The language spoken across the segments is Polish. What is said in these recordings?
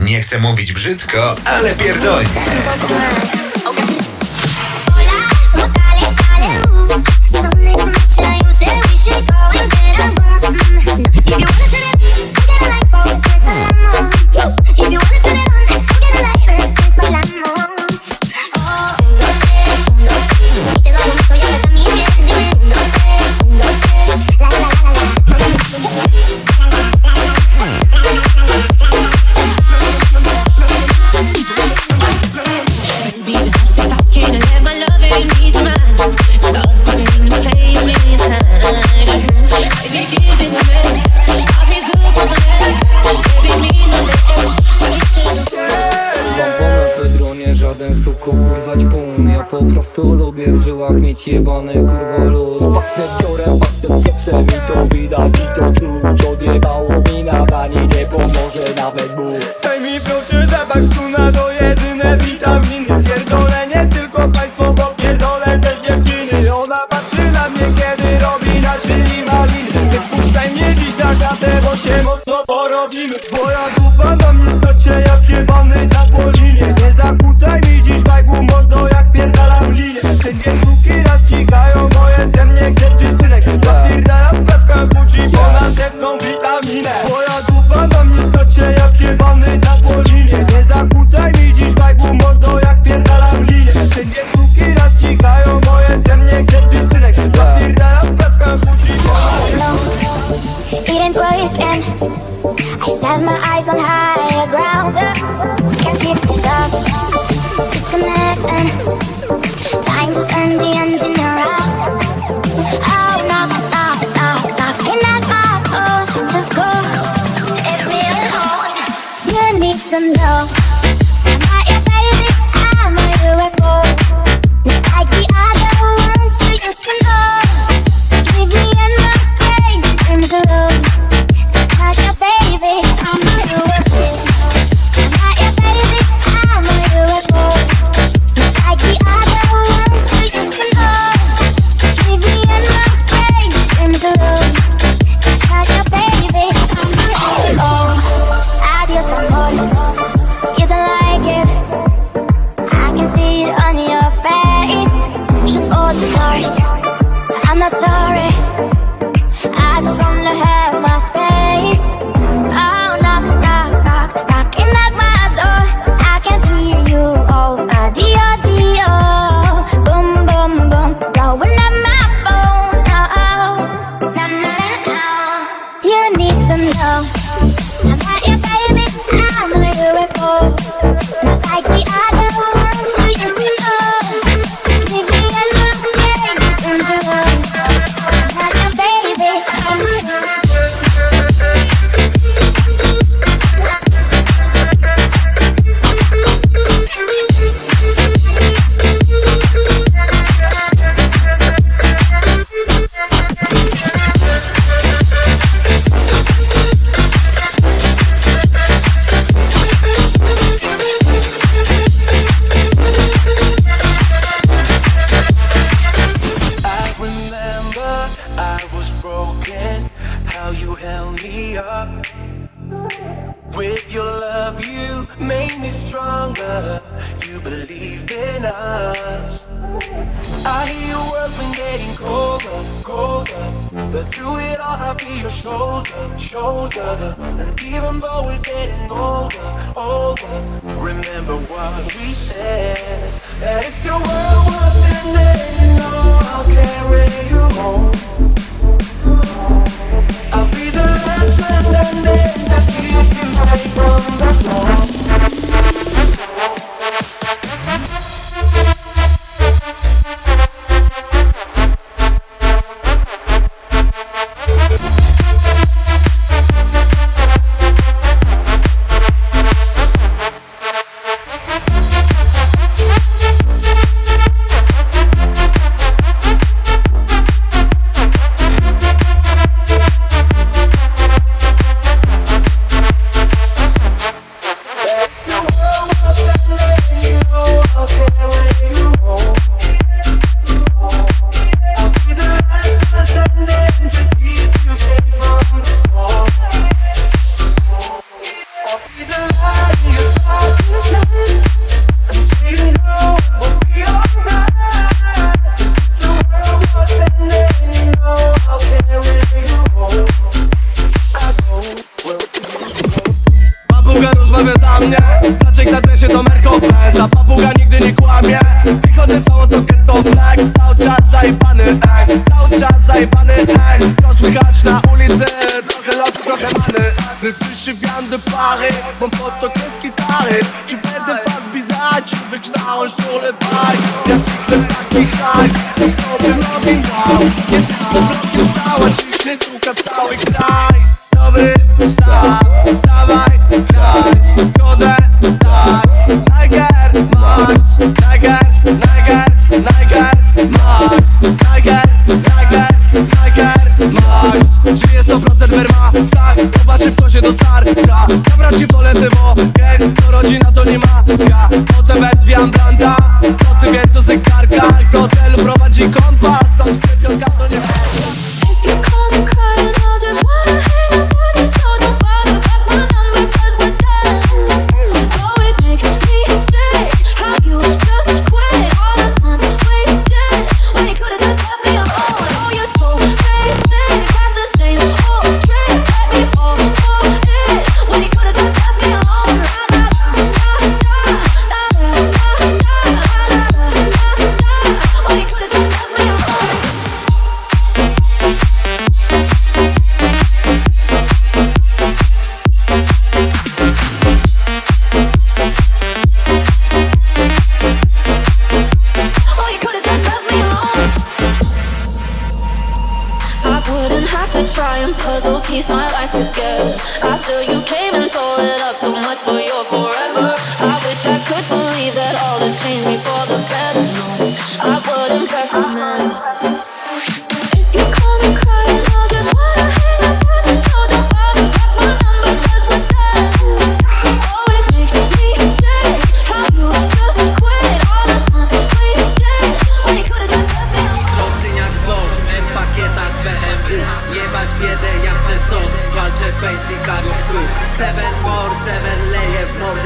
Nie chcę mówić brzydko, ale pierdolnie. If you wanna prostu lubię w żyłach mieć jebany kurwo luz. Pachnę wciorem, pachnę pieprzem i to widać i to czuć. Odjebało mi na bani, nie pomoże nawet ból Made me stronger. You believed in us. I hear your words been getting colder, colder. But through it all, I'll be your shoulder, shoulder. And even though we're getting older, older, remember what we said. That if the world was ending, you know I'll carry you home. I'll be the last man standing to keep you safe from the storm. Thank you. always die. I wouldn't have to try and puzzle piece my life together. After you came and tore it up, so much for your forever. I wish I could believe that all this changed me for the better. No, I wouldn't recommend. Seven more, seven leje w mordę.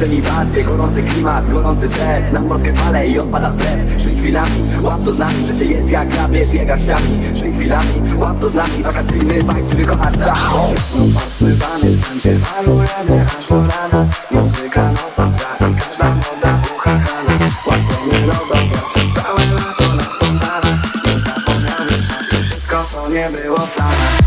Przelibacje, gorący klimat, gorący czas. Na morskie fale i odpada stres. Żyj chwilami, łap to z nami Życie jest jak grabiesz je garściami Żyj chwilami, łap to z nami Wakacyjny vibe, który kochasz. Da Odpływamy w stanie warujemy aż do rana. Muzyka non stop i każda moda uchachana Łapamy logo przez całe lato na spontana. Nie zapomniamy czas wszystko co nie było w planach.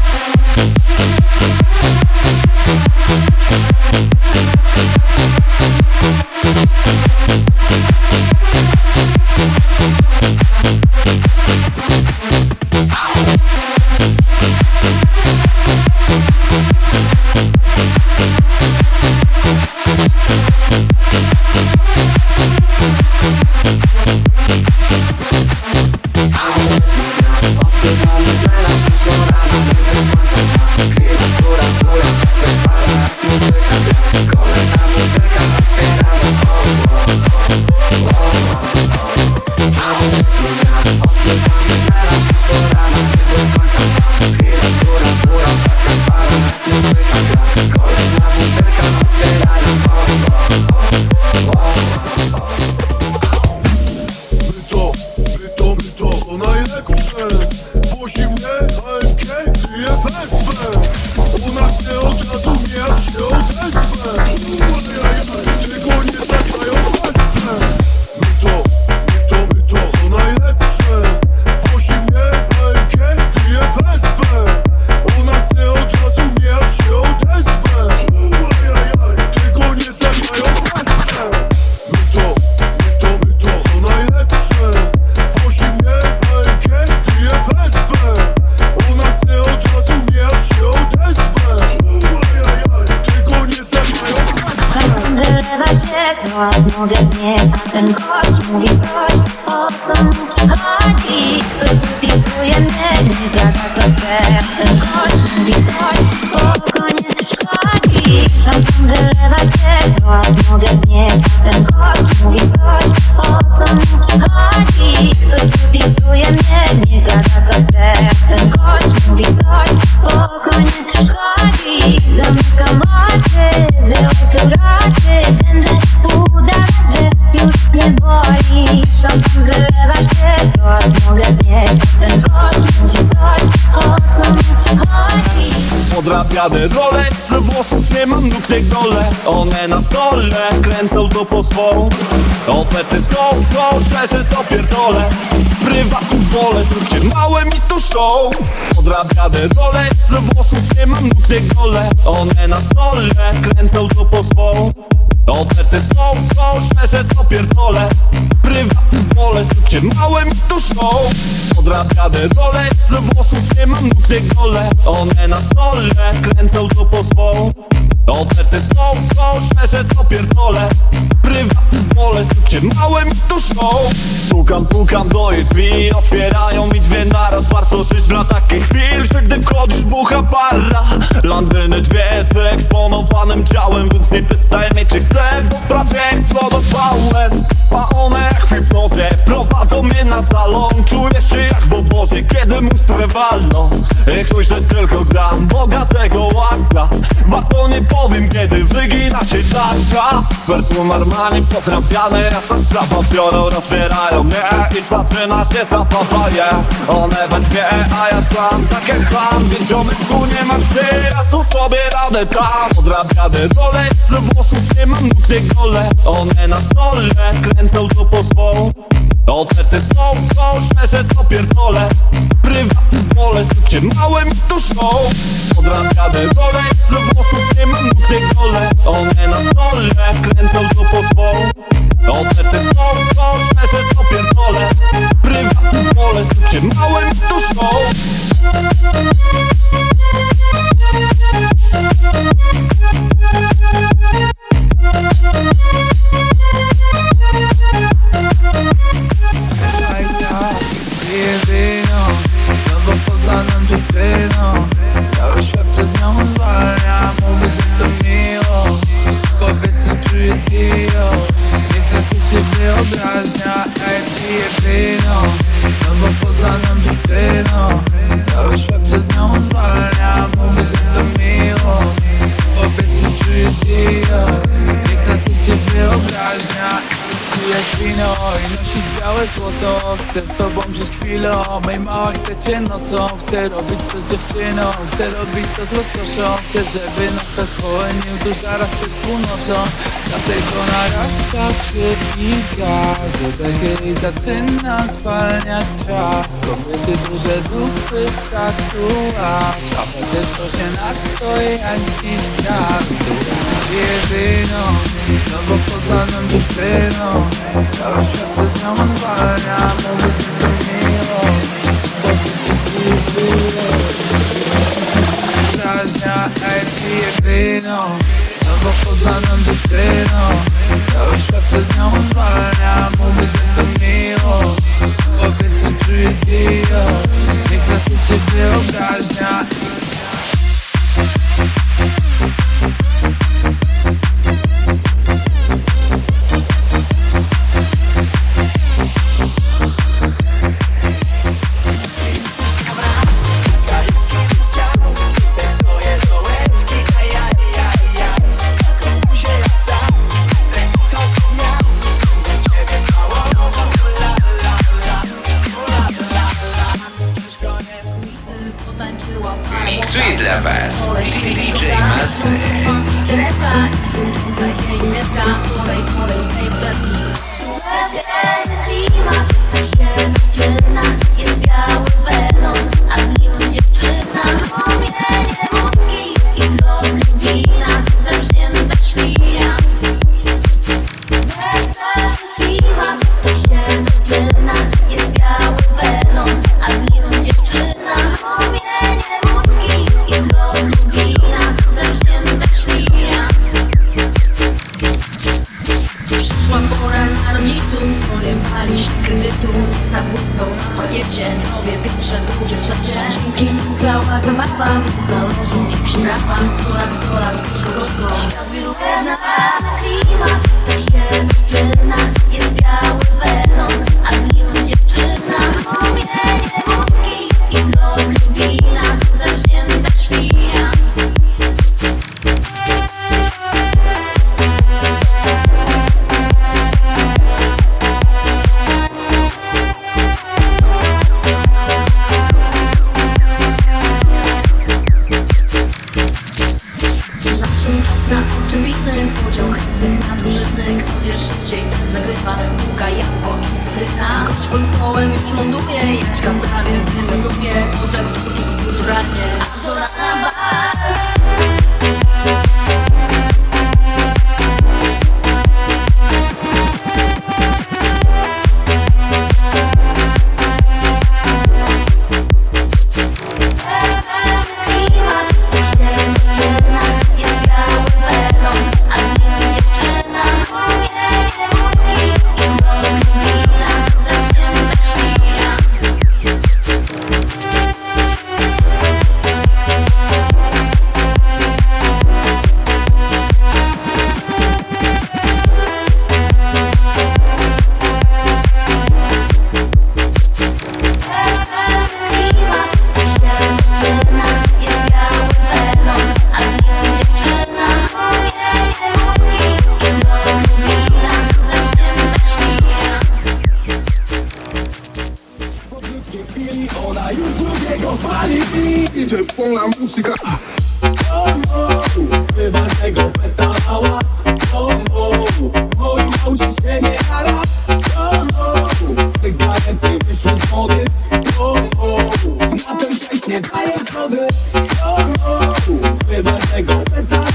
Mogę znieść ten gość mówi coś, o co mu chodzi Ktoś podpisuje mnie, nie gada co chce ten gość mówi coś, spokojnie szkodzi Szampan wylewa się, teraz mogę znieść ten Podrabiane Rolex, włosów nie mam nóg tej dole One na stole kręcą to po swą. Oferty z to szczerze to pierdolę. Prywatny wolę, zróbcie małe mi tu show Podrabiane Rolex, włosów nie mam nóg tej dole One na stole kręcą to po swą Oferty z to szczerze to pierdolę. Prywatny wolę, zróbcie małe mi tu show. Podrabiane Rolex, włosów nie mam nóg tej dole One na stole kręcą to po swą Oferty są to szczerze to pierdolę. Prywatny wolę, zróbcie małe mi tu show Pukam, pukam do jej drzwi Otwierają mi dwie naraz. Warto żyć dla takich chwil Że gdy wchodzisz bucha barra Londyny dwie z wyeksponowanym ciałem Więc nie pytaj mnie czy chcę Bo prawie eksplodowałem A one w hipnozie Prowadzą mnie na salon. Czuję się jak w obozie Kiedy mu sprawę walną I chuj, że tylko gram Bogatego łaka. Warto nie powiem kiedy wygina się tanka Perfum Armani potrafiane Jasna sprawa biorą, rozbierają mnie I zaczyna się zabawa, yeah One we dwie, a ja sam Tak jak plan, więc tu nie masz ty Ja tu sobie radę tam. Odrabiane Rolex, włosów nie mam nóg tej gole One na stole kręcą to po swą Oferty są to szczerze to pierdolę. Prywatny wolę, zróbcie małe mi tu show Odrabiane Rolex, włosów nie mam tej gole One na stole kręcą to po swą Oferty są to szczerze to pierdolę. Prywatny wolę, zróbcie małe mi show ty jedyną, nowo poznaną dziewczyną Cały świat przez nią zwalnia Mówi, że to miło. Kobiety czuje dio. Niech nas się wyobraźnia. Jak wino i nosić białe złoto. Chcę z tobą żyć chwilą. Mej mała chcę cię nocą. Chcę robić to z dziewczyną. Chcę robić to z rozkoszą Chcę, żeby nas zasłonił tu zaraz przed północą Dlatego narasta gaz. Dodech jej zaczyna spalniać czas Kobiety duże dupy tatuaż A potem to się nastoje jak dziś gaz Jedyną, nowo poznaną dziewczyną Cały świat przez nią zwalnia jedyną Nowo poznaną dziewczyną Cały świat przez nią zwalnia Mówię, że to miło Powiedz, co czuję dio Niech nas się wyobraźnia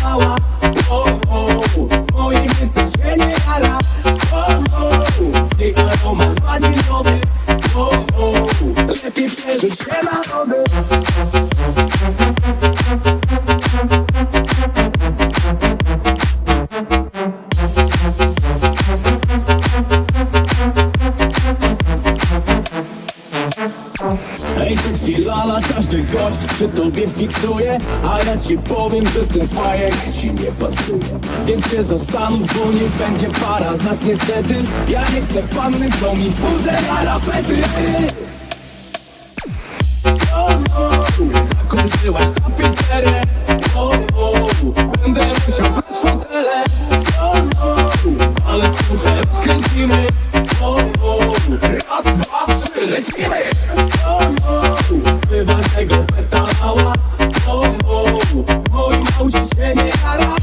power. ranny, kto mi fuzę na lapety. Oh, oh, Zakończyłaś tapicerę Będę musiał brać fotele. Oh, Ale służę, skręcimy. Oh, oh, Raz, dwa, trzy, lecimy. Oh, tego petalała oh, Moim aucie się nie jara.